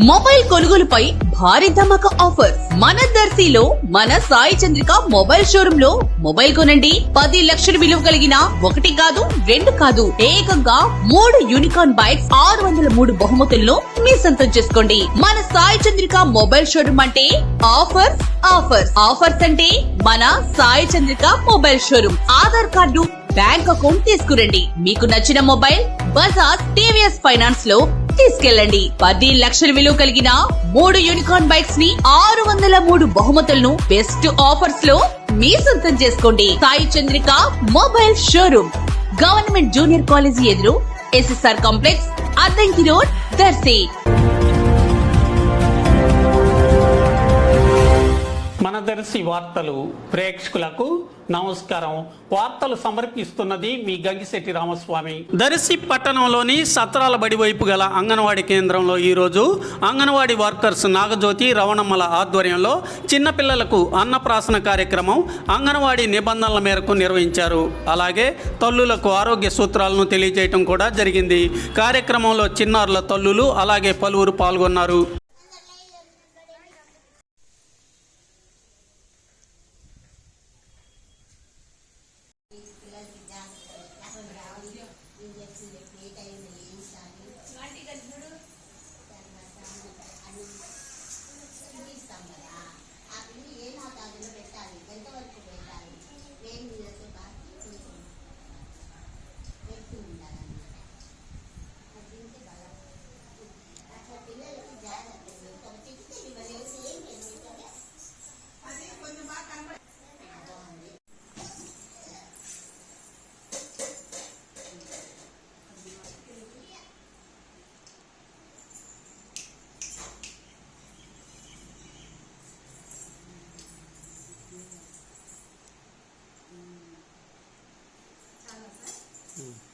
Mobile కొనుగోలుపై భారీ ధమాకా offer. మన దర్శిలో మన సాయి చంద్రిక మొబైల్ షోరూమ్లో మొబైల్ కొనండి. పది లక్షల విలువ కలిగిన ఒకటి కాదు రెండు కాదు ఏకంగా మూడు యూనికార్న్ బైక్స్ ఆరు వందల మూడు బహుమతులను మీ సొంతం చేసుకోండి. మన సాయి చంద్రిక మొబైల్ షోరూమ్ అంటే ఆఫర్స్ ఆఫర్స్. ఆఫర్స్ అంటే మన Sai Chandrika mobile showroom Aadhaar card bank account తీసుకురండి. మీకు నచ్చిన మొబైల్ బజాజ్ టీవీఎస్ ఫైనాన్స్లో తీసుకెళ్ళండి. పది లక్షల విలువ కలిగిన మూడు యూనికార్న్ బైక్స్ని ఆరు వందల మూడు బహుమతులను బెస్ట్ ఆఫర్స్లో మీ సొంతం చేసుకోండి. Sai Chandrika mobile showroom. Government junior college ఎదురు SSR complex Addanki road Darshi. మన దర్శి వార్తలు ప్రేక్షకులకు నమస్కారం. వార్తలు సమర్పిస్తున్నది మీ గంగిశెట్టి రామస్వామి. దర్శి పట్టణంలోని సత్రాల బడి వైపు గల అంగన్వాడీ కేంద్రంలో ఈరోజు అంగన్వాడీ వర్కర్స్ నాగజ్యోతి రవణమ్మల ఆధ్వర్యంలో చిన్నపిల్లలకు అన్నప్రాసన కార్యక్రమం అంగన్వాడీ నిబంధనల మేరకు నిర్వహించారు. అలాగే తల్లులకు ఆరోగ్య సూత్రాలను తెలియజేయటం కూడా జరిగింది. కార్యక్రమంలో చిన్నారుల తల్లులు అలాగే పలువురు పాల్గొన్నారు. Mm.